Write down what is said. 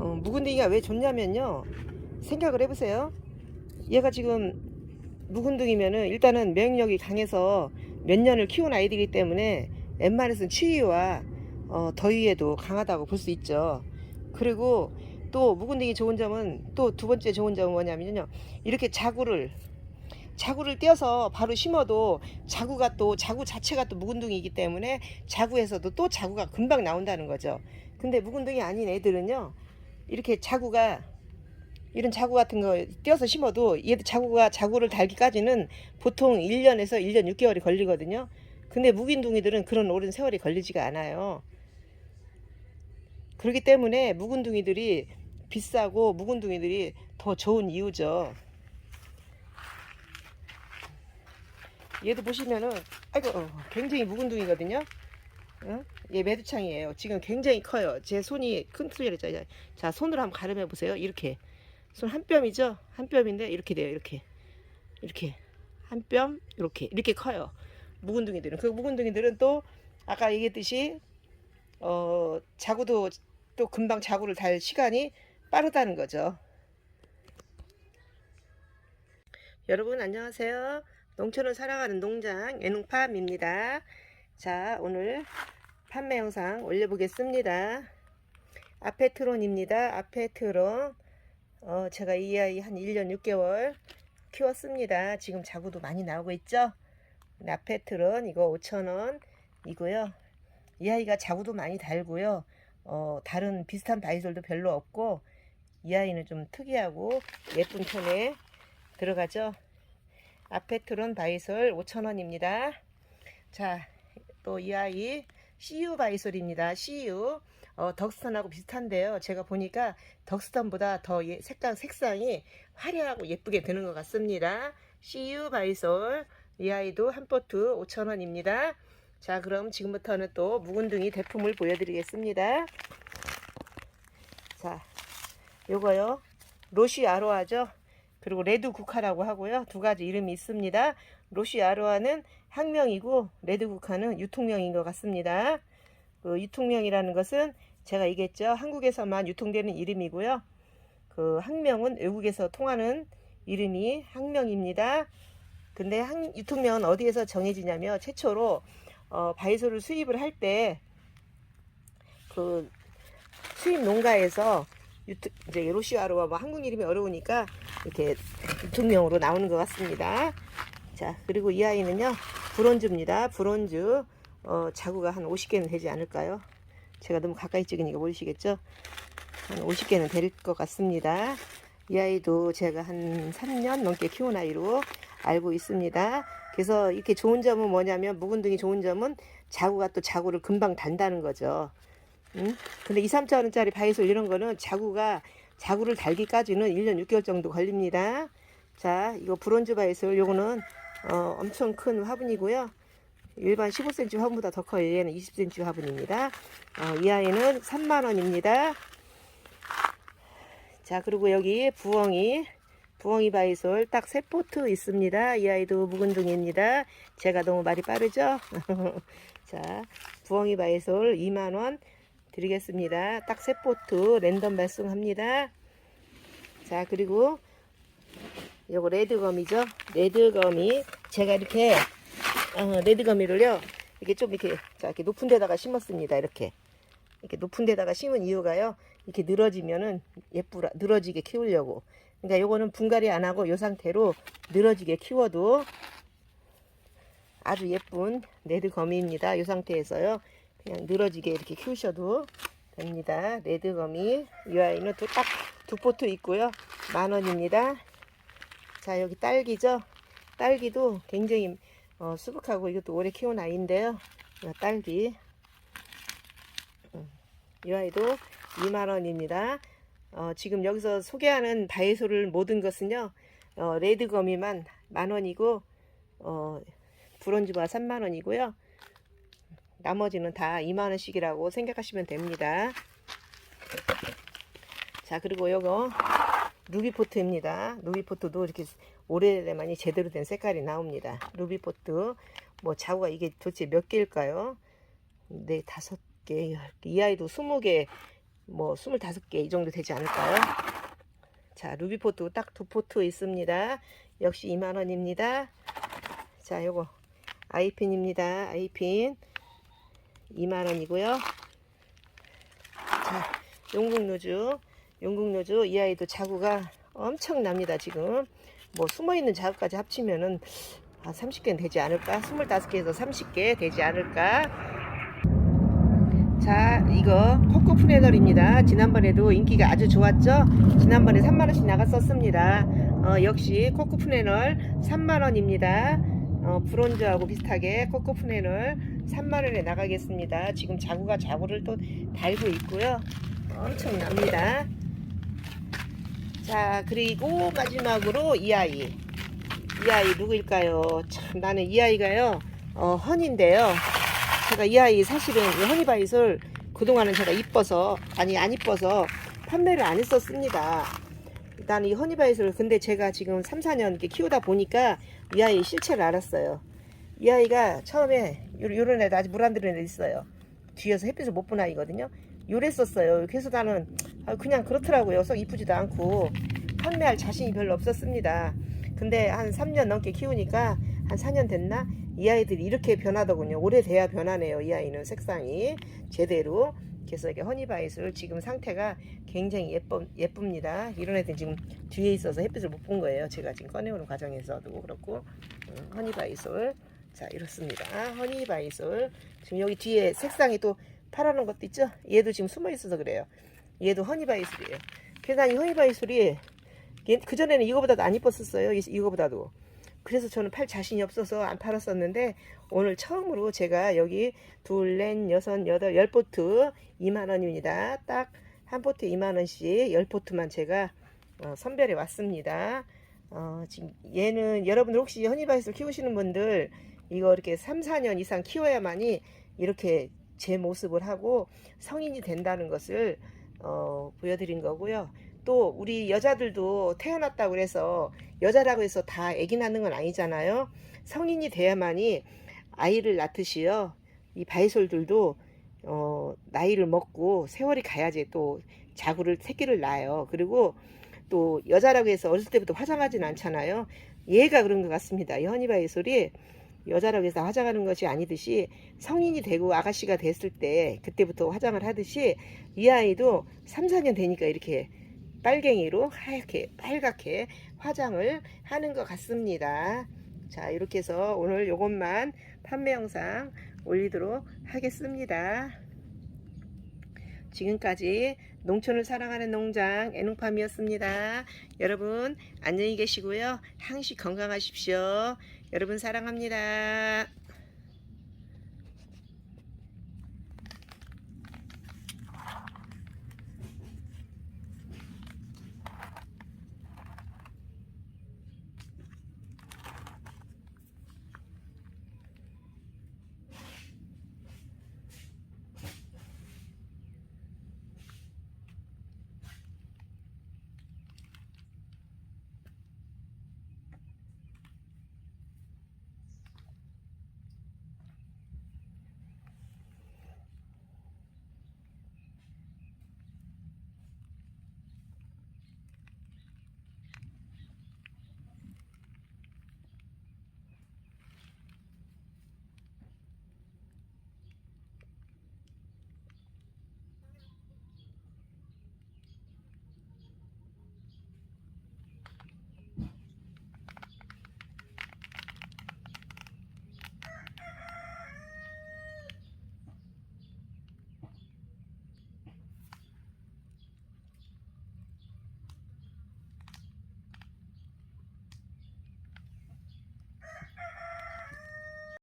어, 묵은둥이가 왜 좋냐면요. 생각을 해보세요. 얘가 지금 묵은둥이면은 일단은 면역력이 강해서 몇 년을 키운 아이들이기 때문에 웬만해서는 추위와 어, 더위에도 강하다고 볼 수 있죠. 그리고 또 묵은둥이 좋은 점은 또 두 번째 좋은 점은 뭐냐면요. 이렇게 자구를 자구를 떼어서 바로 심어도 자구가 또 자구 자체가 또 묵은둥이기 때문에 자구에서도 또 자구가 금방 나온다는 거죠. 근데 묵은둥이 아닌 애들은요. 이렇게 자구가 이런 자구 같은 거 떼어서 심어도 얘들 자구가 자구를 달기까지는 보통 1년에서 1년 6개월이 걸리거든요. 근데 묵은둥이들은 그런 오랜 세월이 걸리지가 않아요. 그렇기 때문에 묵은둥이들이 비싸고 묵은둥이들이 더 좋은 이유죠. 얘도 보시면은 아이고 어, 굉장히 묵은둥이거든요. 어? 얘 매두창이에요. 지금 굉장히 커요. 제 손이 큰 틀이랬죠. 자 손으로 한번 가름해 보세요. 이렇게 손 한 뼘이죠. 한 뼘인데 이렇게 돼요. 이렇게 이렇게 한 뼘 이렇게 이렇게 커요. 묵은둥이들은 그 묵은둥이들은 또 아까 얘기했듯이 어 자구도 또 금방 자구를 달 시간이 빠르다는 거죠. 여러분 안녕하세요. 농촌을 사랑하는 농장 애농팜입니다. 자 오늘 판매 영상 올려보겠습니다. 아페트론입니다. 아페트론 어, 제가 이 아이 한 1년 6개월 키웠습니다. 지금 자구도 많이 나오고 있죠. 아페트론 이거 5,000원 이고요. 이 아이가 자구도 많이 달고요. 어, 다른 비슷한 바이솔도 별로 없고 이 아이는 좀 특이하고 예쁜 톤에 들어가죠. 아페트론 바이솔 5,000원입니다. 자, 또 이 아이 CU 바이솔입니다. CU 어, 덕스턴하고 비슷한데요. 제가 보니까 덕스턴보다 더 예- 색깔 색상이 화려하고 예쁘게 드는 것 같습니다. CU 바이솔 이 아이도 한 포트 5,000원입니다. 자, 그럼 지금부터는 또 묵은둥이 대품을 보여드리겠습니다. 자, 요거요. 로시 아로아죠. 그리고 레드 국화라고 하고요. 두 가지 이름이 있습니다. 로시 아로아는 학명이고 레드 국화는 유통명인 것 같습니다. 그 유통명이라는 것은 제가 얘기했죠. 한국에서만 유통되는 이름이고요. 그 학명은 외국에서 통하는 이름이 학명입니다. 근데 한, 유통명은 어디에서 정해지냐면 최초로 어, 바이소를 수입을 할 때 그 수입 농가에서 유트, 이제 로시아로와 뭐 한국 이름이 어려우니까 이렇게 유통명으로 나오는 것 같습니다. 자 그리고 이 아이는요 브론즈입니다. 브론즈 어, 자구가 한 50개는 되지 않을까요? 제가 너무 가까이 찍으니까 모르시겠죠? 한 50개는 될 것 같습니다. 이 아이도 제가 한 3년 넘게 키운 아이로 알고 있습니다. 그래서 이렇게 좋은 점은 뭐냐면 묵은둥이 좋은 점은 자구가 또 자구를 금방 단다는 거죠. 응? 근데 2, 3천 원짜리 바이솔 이런 거는 자구가 자구를 달기까지는 1년 6개월 정도 걸립니다. 자, 이거 브론즈 바이솔 요거는 어, 엄청 큰 화분이고요. 일반 15cm 화분보다 더 커요. 얘는 20cm 화분입니다. 어, 이 아이는 3만 원입니다. 자, 그리고 여기 부엉이 부엉이 바이솔 딱 세 포트 있습니다. 이 아이도 묵은둥이입니다. 제가 너무 말이 빠르죠? 자, 부엉이 바이솔 2만원 드리겠습니다. 딱 세 포트 랜덤 발송합니다. 자, 그리고 요거 레드거미죠? 레드거미. 제가 이렇게, 어, 레드거미를요, 이렇게 좀 이렇게, 자, 이렇게 높은 데다가 심었습니다. 이렇게. 이렇게 높은 데다가 심은 이유가요, 이렇게 늘어지면은 예쁘라, 늘어지게 키우려고. 그러니까 요거는 분갈이 안 하고 요 상태로 늘어지게 키워도 아주 예쁜 레드거미입니다. 요 상태에서요. 그냥 늘어지게 이렇게 키우셔도 됩니다. 레드거미. 이 아이는 또 딱 두 포트 있고요. 만 원입니다. 자, 여기 딸기죠? 딸기도 굉장히 어, 수북하고 이것도 오래 키운 아이인데요. 이 딸기. 음, 이 아이도 2만 원입니다. 어, 지금 여기서 소개하는 바이소를 모든 것은요, 어, 레드거미만 만 원이고, 어, 브론즈바 3만 원이고요. 나머지는 다 2만 원씩이라고 생각하시면 됩니다. 자, 그리고 요거 루비포트입니다. 루비포트도 이렇게 오래돼만이 제대로 된 색깔이 나옵니다. 루비포트 뭐 자구가 이게 도대체 몇 개일까요? 네, 다섯 개. 이 아이도 스무 개뭐 25개 이 정도 되지 않을까요? 자, 루비포트 딱 두 포트 있습니다. 역시 2만원입니다. 자, 요거 아이핀입니다. 아이핀 2만원이고요. 자, 용국노즈 용국노즈 이 아이도 자구가 엄청납니다. 지금 뭐 숨어있는 자구까지 합치면은 한 30개는 되지 않을까? 25개에서 30개 되지 않을까? 자, 이거 코코 프레널입니다. 지난번에도 인기가 아주 좋았죠? 지난번에 3만원씩 나갔었습니다. 어, 역시 코코 프레널 3만원입니다. 어, 브론즈하고 비슷하게 코코 프레널 3만원에 나가겠습니다. 지금 자구가 자구를 또 달고 있고요. 엄청납니다. 자, 그리고 마지막으로 이 아이. 이 아이 누구일까요? 참, 나는 이 아이가요, 어, 헌인데요. 제가 이 아이 사실은 이 허니바이솔 그동안은 제가 이뻐서 아니 안 이뻐서 판매를 안 했었습니다. 일단 이 허니바이솔 근데 제가 지금 3, 4년 이렇게 키우다 보니까 이 아이 실체를 알았어요. 이 아이가 처음에 요, 요런 애도 아직 물 안 들은 애 있어요. 뒤에서 햇빛을 못 본 아이거든요. 요랬었어요. 그래서 나는 아, 그냥 그렇더라고요. 썩 이쁘지도 않고 판매할 자신이 별로 없었습니다. 근데 한 3년 넘게 키우니까 한 4년 됐나? 이 아이들이 이렇게 변하더군요. 오래돼야 변하네요. 이 아이는 색상이 제대로. 그래서 이렇게 허니바이슬 지금 상태가 굉장히 예뻐, 예쁩니다. 이런 애들 지금 뒤에 있어서 햇빛을 못 본 거예요. 제가 지금 꺼내오는 과정에서도 그렇고 음, 허니바이솔 자 이렇습니다. 허니바이솔 지금 여기 뒤에 색상이 또 파라는 것도 있죠. 얘도 지금 숨어 있어서 그래요. 얘도 허니바이솔이에요. 그래서 난이 허니바이솔이 그 전에는 이거보다도 안 이뻤었어요. 이- 이거보다도. 그래서 저는 팔 자신이 없어서 안 팔았었는데 오늘 처음으로 제가 여기 둘, 넷, 여섯, 여덟, 열 포트 2만 원입니다. 딱 한 포트 2만 원씩 열 포트만 제가 어, 선별해 왔습니다. 어, 지금 얘는 여러분들 혹시 허니바이스를 키우시는 분들 이거 이렇게 3, 4년 이상 키워야만이 이렇게 제 모습을 하고 성인이 된다는 것을 어, 보여드린 거고요. 또 우리 여자들도 태어났다고 그래서 여자라고 해서 다 아기 낳는 건 아니잖아요. 성인이 돼야만이 아이를 낳듯이요. 이 바이솔들도 어, 나이를 먹고 세월이 가야지 또 자구를 새끼를 낳아요. 그리고 또 여자라고 해서 어렸을 때부터 화장하진 않잖아요. 얘가 그런 것 같습니다. 이 허니바이솔이 여자라고 해서 화장하는 것이 아니듯이 성인이 되고 아가씨가 됐을 때 그때부터 화장을 하듯이 이 아이도 3, 4년 되니까 이렇게 빨갱이로 하얗게 빨갛게 화장을 하는 것 같습니다. 자 이렇게 해서 오늘 요것만 판매 영상 올리도록 하겠습니다. 지금까지 농촌을 사랑하는 농장 애농팜이었습니다. 여러분 안녕히 계시고요. 항시 건강하십시오. 여러분 사랑합니다.